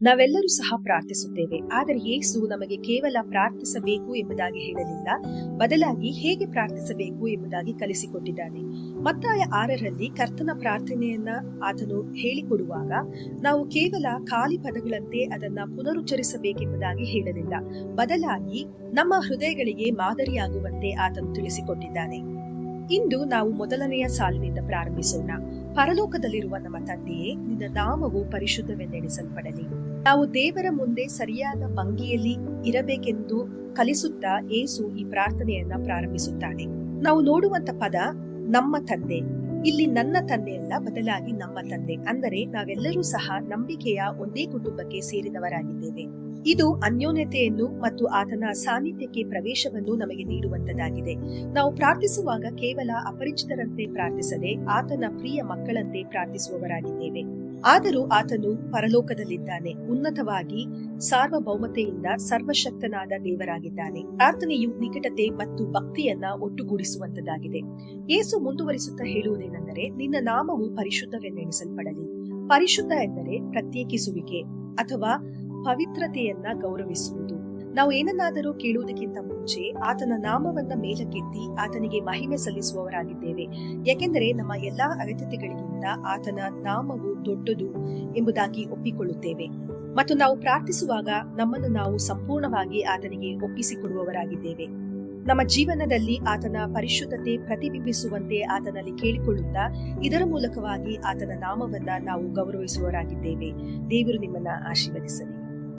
ನಾವೆಲ್ಲರೂ ಸಹ ಪ್ರಾರ್ಥಿಸುತ್ತೇವೆ, ಆದರೆ ಯೇಸು ನಮಗೆ ಕೇವಲ ಪ್ರಾರ್ಥಿಸಬೇಕು ಎಂಬುದಾಗಿ ಹೇಳಲಿಲ್ಲ, ಬದಲಾಗಿ ಹೇಗೆ ಪ್ರಾರ್ಥಿಸಬೇಕು ಎಂಬುದಾಗಿ ಕಲಿಸಿಕೊಟ್ಟಿದ್ದಾನೆ. ಮತ್ತಾಯ ಆರರಲ್ಲಿ ಕರ್ತನ ಪ್ರಾರ್ಥನೆಯನ್ನ ಆತನು ಹೇಳಿಕೊಡುವಾಗ, ನಾವು ಕೇವಲ ಖಾಲಿ ಪದಗಳಂತೆ ಅದನ್ನ ಪುನರುಚ್ಚರಿಸಬೇಕೆಂಬುದಾಗಿ ಹೇಳಲಿಲ್ಲ, ಬದಲಾಗಿ ನಮ್ಮ ಹೃದಯಗಳಿಗೆ ಮಾದರಿಯಾಗುವಂತೆ ಆತನು ತಿಳಿಸಿಕೊಟ್ಟಿದ್ದಾನೆ. ಇಂದು ನಾವು ಮೊದಲನೆಯ ಸಾಲಿನಿಂದ ಪ್ರಾರಂಭಿಸೋಣ. ಪರಲೋಕದಲ್ಲಿರುವ ನಮ್ಮ ತಂದೆಯೇ, ನಿನ್ನ ನಾಮವು ಪರಿಶುದ್ಧವೆಂದೆಣಿಸಲ್ಪಡಲಿ. ನಾವು ದೇವರ ಮುಂದೆ ಸರಿಯಾದ ಭಂಗಿಯಲ್ಲಿ ಇರಬೇಕೆಂದು ಕಲಿಸುತ್ತಾ ಏಸು ಈ ಪ್ರಾರ್ಥನೆಯನ್ನ ಪ್ರಾರಂಭಿಸುತ್ತಾನೆ. ನಾವು ನೋಡುವಂತ ಪದ, ನಮ್ಮ ತಂದೆ. ಇಲ್ಲಿ ನನ್ನ ತಂದೆಯಲ್ಲ ಬದಲಾಗಿ ನಮ್ಮ ತಂದೆ. ಅಂದರೆ ನಾವೆಲ್ಲರೂ ಸಹ ನಂಬಿಕೆಯ ಒಂದೇ ಕುಟುಂಬಕ್ಕೆ ಸೇರಿದವರಾಗಿದ್ದೇವೆ ಇದು ಅನ್ಯೋನ್ಯತೆಯನ್ನು ಮತ್ತು ಆತನ ಸಾನ್ನಿಧ್ಯಕ್ಕೆ ಪ್ರವೇಶವನ್ನು ನಮಗೆ ನೀಡುವಂತದಾಗಿದೆ. ನಾವು ಪ್ರಾರ್ಥಿಸುವಾಗ ಕೇವಲ ಅಪರಿಚಿತರಂತೆ ಪ್ರಾರ್ಥಿಸದೆ ಆತನ ಪ್ರಿಯ ಮಕ್ಕಳಂತೆ ಪ್ರಾರ್ಥಿಸುವವರಾಗಿದ್ದೇವೆ. ಆದರೂ ಆತನು ಪರಲೋಕದಲ್ಲಿದ್ದಾನೆ, ಉನ್ನತವಾಗಿ ಸಾರ್ವಭೌಮತೆಯಿಂದ ಸರ್ವಶಕ್ತನಾದ ದೇವರಾಗಿದ್ದಾನೆ. ಪ್ರಾರ್ಥನೆಯು ನಿಕಟತೆ ಮತ್ತು ಭಕ್ತಿಯನ್ನ ಒಟ್ಟುಗೂಡಿಸುವಂತದಾಗಿದೆ. ಯೇಸು ಮುಂದುವರಿಸುತ್ತಾ ಹೇಳುವುದೇನೆಂದರೆ, ನಿನ್ನ ನಾಮವು ಪರಿಶುದ್ಧವೆಂದೆಣಿಸಲ್ಪಡಲಿ. ಪರಿಶುದ್ಧ ಎಂದರೆ ಪ್ರತ್ಯೇಕಿಸುವಿಕೆ ಅಥವಾ ಪವಿತ್ರತೆಯನ್ನ ಗೌರವಿಸುವುದು. ನಾವು ಏನನ್ನಾದರೂ ಕೇಳುವುದಕ್ಕಿಂತ ಮುಂಚೆ ಆತನ ನಾಮವನ್ನ ಮೇಲಕ್ಕೆತ್ತಿ ಆತನಿಗೆ ಮಹಿಮೆ ಸಲ್ಲಿಸುವವರಾಗಿದ್ದೇವೆ. ಯಾಕೆಂದರೆ ನಮ್ಮ ಎಲ್ಲಾ ಅಗತ್ಯತೆಗಳಿಗಿಂತ ಆತನ ನಾಮವು ದೊಡ್ಡದು ಎಂಬುದಾಗಿ ಒಪ್ಪಿಕೊಳ್ಳುತ್ತೇವೆ. ಮತ್ತು ನಾವು ಪ್ರಾರ್ಥಿಸುವಾಗ ನಮ್ಮನ್ನು ನಾವು ಸಂಪೂರ್ಣವಾಗಿ ಆತನಿಗೆ ಒಪ್ಪಿಸಿಕೊಡುವವರಾಗಿದ್ದೇವೆ. ನಮ್ಮ ಜೀವನದಲ್ಲಿ ಆತನ ಪರಿಶುದ್ಧತೆ ಪ್ರತಿಬಿಂಬಿಸುವಂತೆ ಆತನಲ್ಲಿ ಕೇಳಿಕೊಳ್ಳುತ್ತಾ ಇದರ ಮೂಲಕವಾಗಿ ಆತನ ನಾಮವನ್ನ ನಾವು ಗೌರವಿಸುವವರಾಗಿದ್ದೇವೆ. ದೇವರು ನಿಮ್ಮನ್ನ ಆಶೀರ್ವದಿಸಲಿ.